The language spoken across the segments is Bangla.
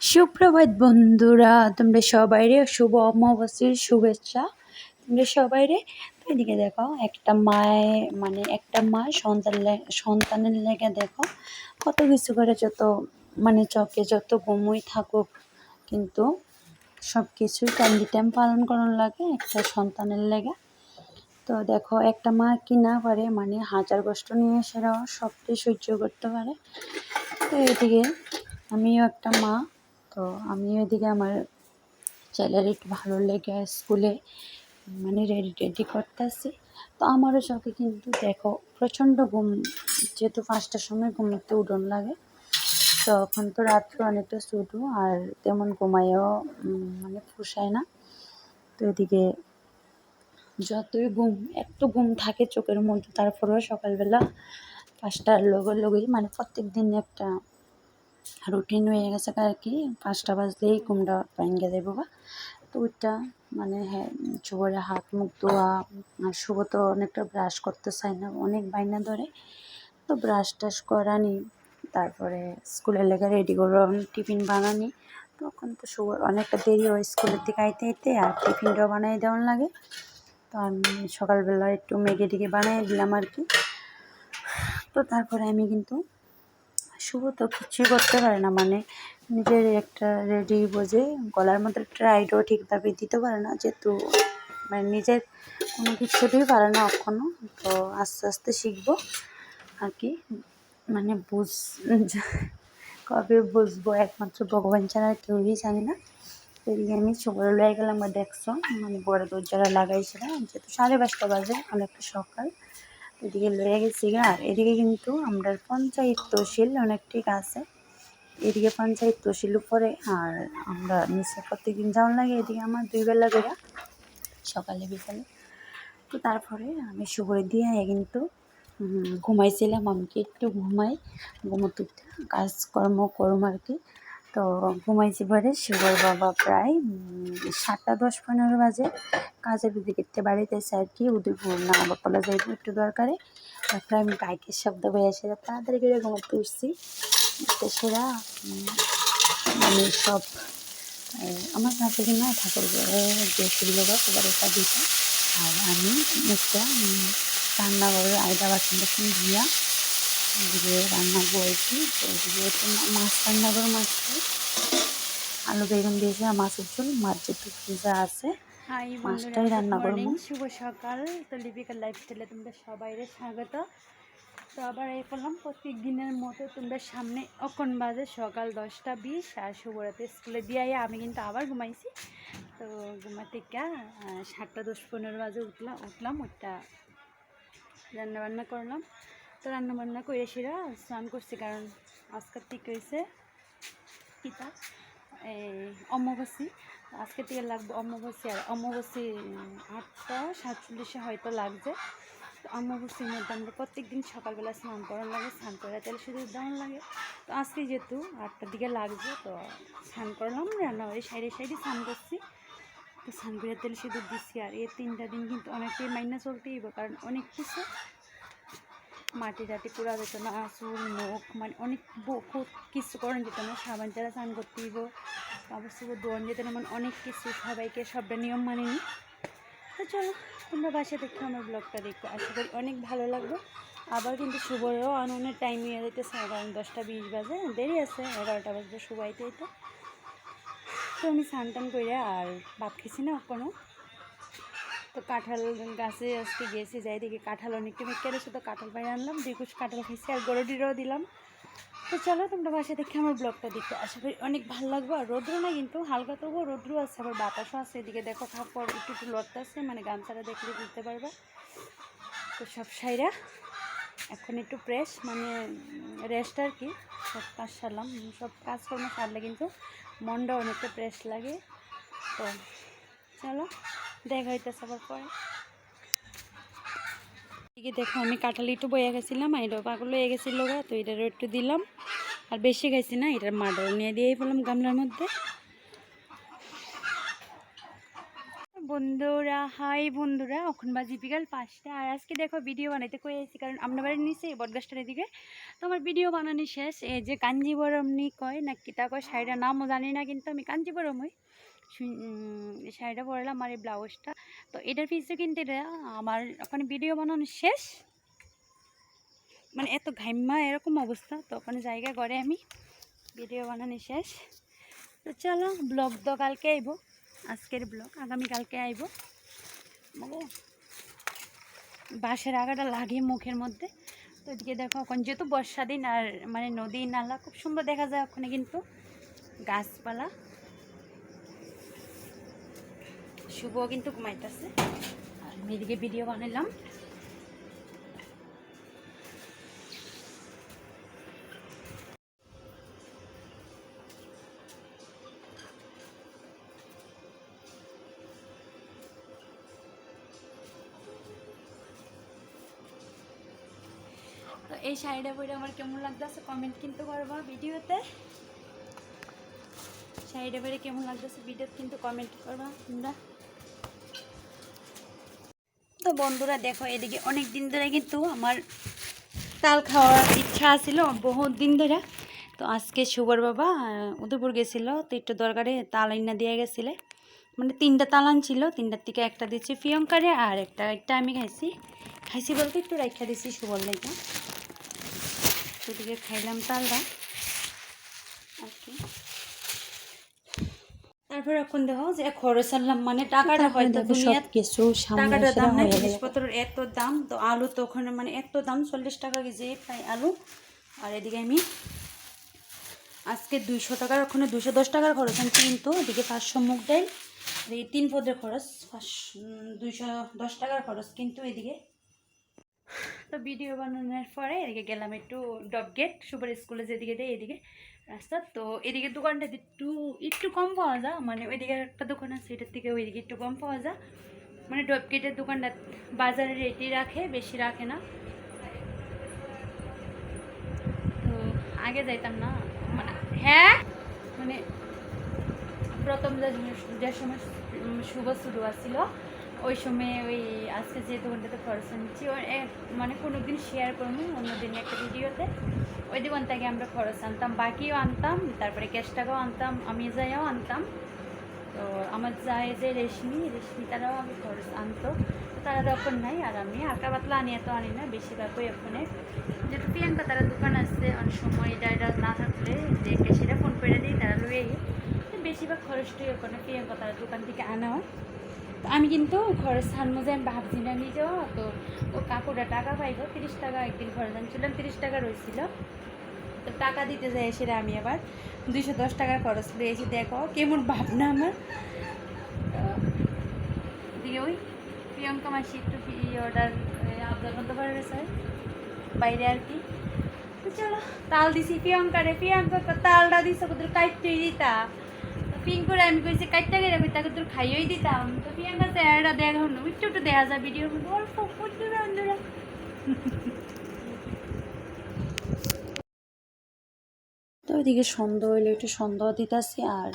সুপ্রভাত বন্ধুরা, তোমরা সবাইরে শুভ অমাবস্যার শুভেচ্ছা। তোমরা সবাইরে তো এদিকে দেখো, একটা মায়ে মানে একটা মা সন্তান সন্তানের লেগে দেখো, কত কিছু করে যত মানে চকে যত ঘুমই থাকুক, কিন্তু সব কিছুই টাইম টাইম পালন করার লাগে একটা সন্তানের লেগে। তো দেখো, একটা মা কি না পারে মানে হাজার কষ্ট নিয়ে সেরাও সবটাই সহ্য করতে পারে। তো এদিকে আমিও একটা মা তো আমিও এদিকে আমার ছেলের একটু ভালো লেগে স্কুলে মানে রেডি টেডি করতেছি। তো আমারও চোখে কিন্তু দেখো প্রচণ্ড ঘুম যেহেতু পাঁচটার সময় ঘুমোতে উঠোন লাগে তো এখন তো রাত্রে অনেকটা ছোটো আর তেমন ঘুমাইও উম, মানে পোষায় না। তো এদিকে যতই ঘুম একটু ঘুম থাকে চোখের মধ্যে তারপরেও সকালবেলা পাঁচটার লগে লগেই মানে প্রত্যেক দিন একটা রুটিন হয়ে গেছে আর কি পাঁচটা বাজলেই ঘুমটা ভেঙে দেবো বা। তো ওইটা মানে হ্যাঁ শুভরে হাত, মুখ ধোয়া, আর শুভ তো অনেকটা ব্রাশ করতে চায় না, অনেক বাইনা ধরে। তো ব্রাশ টাশ করানি, তারপরে স্কুলের লেগে রেডি করে টিফিন বানানি। তখন তো শুভ, অনেকটা দেরি হয় স্কুলের দিকে আইতে আইতে, আর টিফিনটাও বানাই দেওয়ার লাগে। তো আমি সকালবেলা একটু মেঘে টিকে বানিয়ে দিলাম আর কি। তো তারপরে আমি কিন্তু শুভ তো কিছুই করতে পারে না মানে নিজের একটা রেডি বোঝে, গলার মধ্যে ট্রাইডও ঠিকভাবে দিতে পারে না যেহেতু মানে নিজের কোনো কিছুতেই পারে না এখনও তো আস্তে আস্তে শিখব আর কি মানে বুঝ, কবে বুঝব, একমাত্র ভগবান ছাড়া কেউই জানে না। এদিকে আমি সকালে লয়ে গেলাম বা দেখছ মানে বড় দরজাটা লাগাইছিল যেহেতু সাড়ে পাঁচটা বাজে অনেকটা সকাল। এদিকে লয়ে গেছি আর এদিকে কিন্তু আমরা পঞ্চায়েত তহসিল অনেকটিক আছে। এদিকে পঞ্চায়েত তহসিল উপরে আর আমরা নিচে প্রত্যেকদিন যাওয়ার লাগে এদিকে আমার দুই বেলা করে, সকালে, বিকালে। তো তারপরে আমি শুভরে দিয়ে কিন্তু ঘুমাইছিলাম। আমি কি একটু ঘুমাই, ঘুমোতে কাজকর্ম করম আর কি। তো ঘুমাইছি পরে শিবর বাবা প্রায় সাতটা দশ পনেরো বাজে। কাজের দিকে বাড়িতে এসে আর কি উদয়পুর না বকলা যাইব একটু দরকারে। তারপরে আমি বাইকের শব্দ হয়ে আসে তাড়াতাড়ি করে ঘুমাতে উঠছি। সেরা মানে সব আমার শাশুড়ি মা ঠাকুর গেছিল গো এবার এটা দিতে আর আমি একটা রান্নাঘরের আয়দা বাসন টাসন দিয়া রান্না করেছি। তো এদিকে একটু মাছ রান্না করে মাছটা আলু বেগুন দিয়েছি আর মাছের ঝোল মাছ যেহেতু ফ্রিজে আছে মাছটাই রান্না করব। শুভ সকাল। তো লিপিকার লাইফস্টাইলে তোমরা সবাইরে স্বাগত। তো আবার এই করলাম প্রত্যেক দিনের মতো তোমরা সামনে অখন বাজে সকাল দশটা বিশ আর শুভরাতে স্কুলে দিয়ে আমি কিন্তু আবার ঘুমাইছি। তো ঘুমাতে গিয়া সাতটা দশ পনেরো বাজে উঠলাম উঠলাম ওইটা রান্না বান্না করলাম। তো রান্না বান্না করে স্নান করছি কারণ আজকের থেকে হয়েছে কিতা? এই অমাবস্যী আজকে থেকে লাগবে অমাবস্যী আর অমাবস্যী উম, আটটা সাতচল্লিশে হয়তো লাগছে তো অমাবস্যীর মধ্যে আমরা প্রত্যেক দিন সকালবেলা স্নান করার লাগে স্নান করে তেল শুধু দেওয়ার লাগে। তো আজকে যেহেতু আটটার দিকে লাগছে তো স্নান করলাম রান্নাবাড়ি সাইডে সাইডে স্নান করছি। তো স্নান করে তেল সিঁদুর দিচ্ছি আর এই তিনটা দিন কিন্তু অনেকটাই মাইনা চলতেই কারণ অনেক কিছু মাটি টাটি পোড়া যেত না চুল মুখ মানে অনেক বহুত কিছু করেন যেত না সাবান ছাড়া স্নান করতে দিব। অবশ্যই দোয়ান যেত না মানে অনেক কিছু সবাইকে সবটা নিয়ম মানিনি তো চলো, তোমরা বাসা দেখো আমার ব্লগটা দেখো। আশা করি অনেক ভালো লাগবে। আবার কিন্তু শুভরও আনন্দের টাইম হয়ে যেতেছে কারণ দশটা বিশ বাজে, দেরি আছে, এগারোটা বাজবে শুভ আইতে আইতে তো আমি স্নান টান করে আর ভাত খেয়েছি না কোনো তো কাঁঠাল গাছে আজকে গেছি, যাই দেখি কাঁঠাল অনেকটা রয়েছে তো কাঁঠাল বাইরে আনলাম দুই কুচ কাঁঠাল খেয়েছি আর গরুটিরও দিলাম। তো চলো তোমরা বাসা দেখে আমার ব্লগটা দেখতে। আশা করি অনেক ভালো লাগবে। আর রোদ্র না কিন্তু, হালকা তবুও রোদ্রু আছে, আবার বাতাসও আছে। এদিকে দেখো খাপড় একটু একটু আছে মানে গামছাটা দেখলে বুঝতে পারবে। তো সব সাইরা এখন একটু প্রেস মানে রেস্ট আর কি, সব কাজ সারলাম। সব কাজকর্ম সারলে কিন্তু মনটা অনেকটা প্রেস লাগে। তো চলো। দেখা হইতেছে আবার পরে। এদিকে দেখো, আমি কাঁঠালি একটু বইয়া গেছিলাম আর এটা পাগল হয়ে গেছিল তো এটারও একটু দিলাম। আর বেশি খাইছি না, এটার মাডল নিয়ে দিয়েই ফেলাম গামলার মধ্যে। বন্ধুরা, হাই বন্ধুরা, এখন বাজি বিকাল পাঁচটা। আর আজকে দেখো ভিডিও বানাইতে কয়ে আছি কারণ আমরা বাড়ির নিচে বটগাছটার এদিকে। তো আমার ভিডিও বানানি শেষ। এই যে কাঞ্জিবরম নি কয় না কি তা কয়, শাড়িটার নামও জানি না, কিন্তু আমি কাঞ্জিবরম হই শাড়িটা পরলাম আর এই ব্লাউজটা। তো এটার পিছনে কিন্তু আমার ওখানে ভিডিও বানানো শেষ। মানে এত ঘাইমা এরকম অবস্থা। তো ওখানে জায়গা করে আমি ভিডিও বানানো শেষ। তো চলো ব্লগ তো কালকে আইব। আজকের ব্লগ, আগামীকালকে আইব। বাঁশের আগাটা লাগে মুখের মধ্যে। তো এদিকে দেখো, এখন যেহেতু বর্ষা দিন আর মানে নদী, নালা খুব সুন্দর দেখা যায় ওখানে কিন্তু। গাছপালা। শুভ কিন্তু ঘুমাইতেছে। আর আমি এদিকে ভিডিও বানালাম তো এই শাড়িটা পরে আমার কেমন লাগতেছে কমেন্ট কিন্তু করবা ভিডিওতে। শাড়িটা পরে কেমন লাগতেছে ভিডিওতে কিন্তু কমেন্ট করবা তোমরা। তো বন্ধুরা দেখো, এদিকে অনেক দিন ধরে কিন্তু আমার তাল খাওয়ার ইচ্ছা ছিল বহুত দিন ধরে। তো আজকে শুভর বাবা উদয়পুর গেছিল, তো একটু দরকারে তাল আইনা দিয়ে গেছিলে। মানে তিনটা তাল ছিল তিনটার থেকে একটা দিচ্ছি প্রিয়ঙ্কারে আর একটা একটা আমি খাইছি। খাইছি বলতে একটু রাখা দিচ্ছি শুভর লাইটা সেদিকে খাইলাম তালটা। আর কি? তারপর এখন দেখো যে খরচ আনলাম মানে টাকাটা হয়তো কিছু এসে দাম নাই জিনিসপত্রের এত দাম তো আলু তো ওখানে মানে এত দাম চল্লিশ টাকা কেজি প্রায় আলু। আর এদিকে আমি আজকে দুইশো টাকার ওখানে দুশো দশ টাকার খরচ আনছি কিন্তু এদিকে পাঁচশো মুগ ডাল আর এই তিন পদের খরচ পাঁচশো দুইশো দশ টাকার খরচ কিন্তু এদিকে তো ভিডিও বানানোর পরে এদিকে গেলাম একটু ডব গেট, সুপার স্কুলে যেদিকে দেয় এদিকে রাস্তা। তো এদিকে দোকানটা একটু একটু কম পাওয়া যায় মানে ওইদিকে একটা দোকান আছে, এটার থেকে ওইদিকে একটু কম পাওয়া যায়। মানে ডব গেটের দোকানটা বাজারে রেটই রাখে, বেশি রাখে না। তো আগে যাইতাম না মানে হ্যাঁ মানে প্রথম যে সময় শুভ শুরু আসছিল ওই সময় ওই আজকে যে দোকানটাতে খরচ আনছি মানে কোনো দিন শেয়ার করব, অন্যদিন একটা ভিডিওতে ওই দোকান থেকে আমরা খরচ আনতাম, বাকিও আনতাম, তারপরে ক্যাশ টাকাও আনতাম, আমি যাইও আনতাম। তো আমার যায় যে রেশমি রেশমি তারাও আমি খরচ আনতো। তারা তখন নাই, আর আমি আঁকা পাতলা আনি তো আনি না বেশিরভাগ ওই ওখানে যেহেতু প্রিয়াঙ্কা তারা দোকান আসছে অনেক সময় এটা না থাকলে যে ক্যাশিরা ফোন করে দিই তারা লুয়ে বেশিরভাগ খরচটাই ওখানে প্রিয়াঙ্কা তারা দোকান থেকে আনা হয় আমি কিন্তু খরচ আনব যে আমি ভাবছি না নিজেও তো ও কাকুরা টাকা পাইব তিরিশ টাকা একদিন ঘরে আনছিলাম তিরিশ টাকা রয়েছিল তো টাকা দিতে যাই এসে আমি আবার দুইশো দশ টাকার খরচ পেয়েছি দেখো, কেমন ভাবনা আমার। দিয়ে ওই প্রিয়ঙ্কা মাসি একটু অর্ডার আবদার করতে পারবে স্যার, বাইরে আর কি। চলো, তাল দিছি প্রিয়ঙ্কারে প্রিয়ঙ্কা তালটা দিছে তোর কাইটই দিতা। পিং করে আমি কইছি, কাইটটা গেলে তাকে তোর খাইয়েই দিতাম। তো প্রিয়ঙ্কা চেহারাটা দেখা হলো একটু একটু দেখা যায় ভিডিওর মধ্যে বন্ধুরা বন্ধুরা তো ওইদিকে সন্ধ্যা হইলে, একটু সন্ধ্যা দিতেছে আর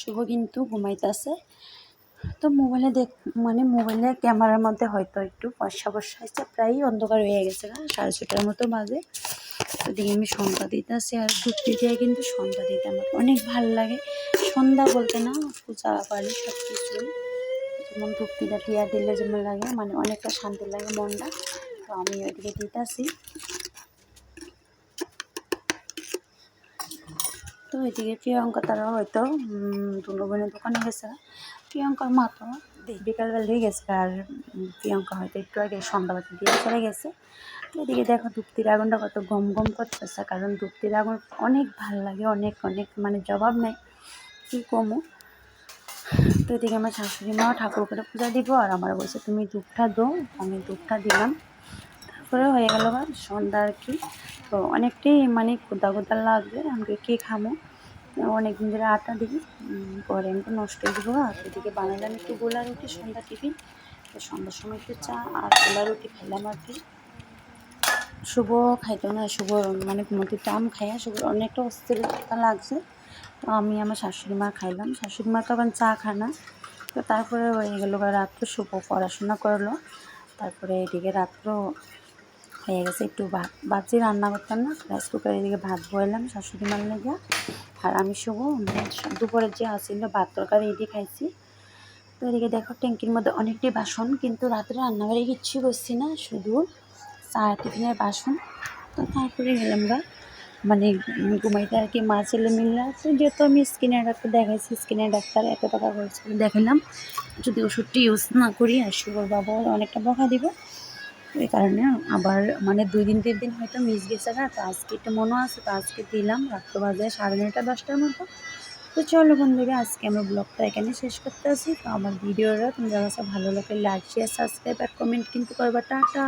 শুভ কিন্তু ঘুমাইতেছে। তো মোবাইলে দেখ মানে মোবাইলে ক্যামেরার মধ্যে হয়তো একটু বর্ষা বর্ষা হয়েছে প্রায় অন্ধকার হয়ে গেছে না, সাড়ে ছটার মতো বাজে। ওদিকে আমি সন্ধ্যা দিতেছি আর ঘুরতে দিয়ে কিন্তু সন্ধ্যা দিতে আমার অনেক ভালো লাগে। সন্ধ্যা বলতে না, পূজা পারি সব কিছুই যেমন ধূপটিটা টিয়া দিলে যেমন লাগে মানে অনেকটা শান্তি লাগে মনটা। তো আমি ওইদিকে দিতেছি। তো এদিকে প্রিয়ঙ্কা তারা হয়তো বোনের দোকানে গেছে। প্রিয়ঙ্কার মা তো বিকালবেলা গেছে আর প্রিয়ঙ্কা হয়তো একটু আগে সন্ধ্যাবাতি দিয়ে চলে গেছে। এদিকে দেখো ধূপতির আগুনটা কত গম গম করতেছে কারণ ধূপতির আগুন অনেক ভালো লাগে অনেক অনেক মানে জবাব নেই কী কমো? তো এদিকে আমার শাশুড়ি মাও ঠাকুর করে পূজা দিব আর আমার বলছে তুমি ধূপটা দো আমি ধূপটা দিলাম। তারপরে হয়ে গেল সন্ধ্যা আর কি। তো অনেকটাই মানে কোদা কোদা লাগবে আমাকে কে খামো? অনেক দিন ধরে আটা উম, পরে আমি তো নষ্ট দেবো আর এদিকে বানালাম একটু গোলা রুটি সন্ধ্যা টিফিন। তো সন্ধ্যার সময় একটু চা আর গোলা রুটি খেলাম আর কি। শুভ খাইতো না, শুভ মানে ঘুমোতে আম খাইয়া শুভর অনেকটা অস্থিরতা লাগছে। তো আমি আমার শাশুড়ি মা খাইলাম। শাশুড়ি মা তখন চা খায় না। তো তারপরে হয়ে গেলো রাত্র শুভ পড়াশোনা করল। তারপরে এদিকে রাত্র হয়ে গেছে, একটু ভাত, ভাবছি রান্না করতাম না। রাইস কুকারে এদিকে ভাত বয়লাম শাশুড়ি মার লেগে। আর আমি শুভ দুপুরের যে আসিল ভাত তরকারি এদিকে খাইছি। তো এদিকে দেখো ট্যাঙ্কির মধ্যে অনেকটি বাসন, কিন্তু রাত্রে রান্নাবাড়ি কিচ্ছু করছি না, শুধু চা টিফিনের বাসন। তো তারপরে গেলাম গা মানে ঘুমাইতে আর কি মা ছেলে মিললা। তো যেহেতু আমি স্কিনের ডাক্তার দেখাইছি, স্কিনের ডাক্তার এত টাকা খরচ করে দেখালাম যদি ওষুধটি ইউজ না করি, আর সুগার বাবা অনেকটা বকা দিব। এই কারণে আবার মানে দুই দিন, তিন দিন হয়তো মিস গেছে না তো আজকে একটু মনে আছে, তো আজকে দিলাম। রাত্র বাজে সাড়ে নয়টা, দশটার মতো। তো চলো বন্ধুরা, আজকে আমরা ব্লগটা এখানে শেষ করতে আসি তো আমার ভিডিওটা তোমাদের কাছে ভালো লাগে লাইক শেয়ার সাবস্ক্রাইব আর কমেন্ট কিন্তু করবা। টাটা!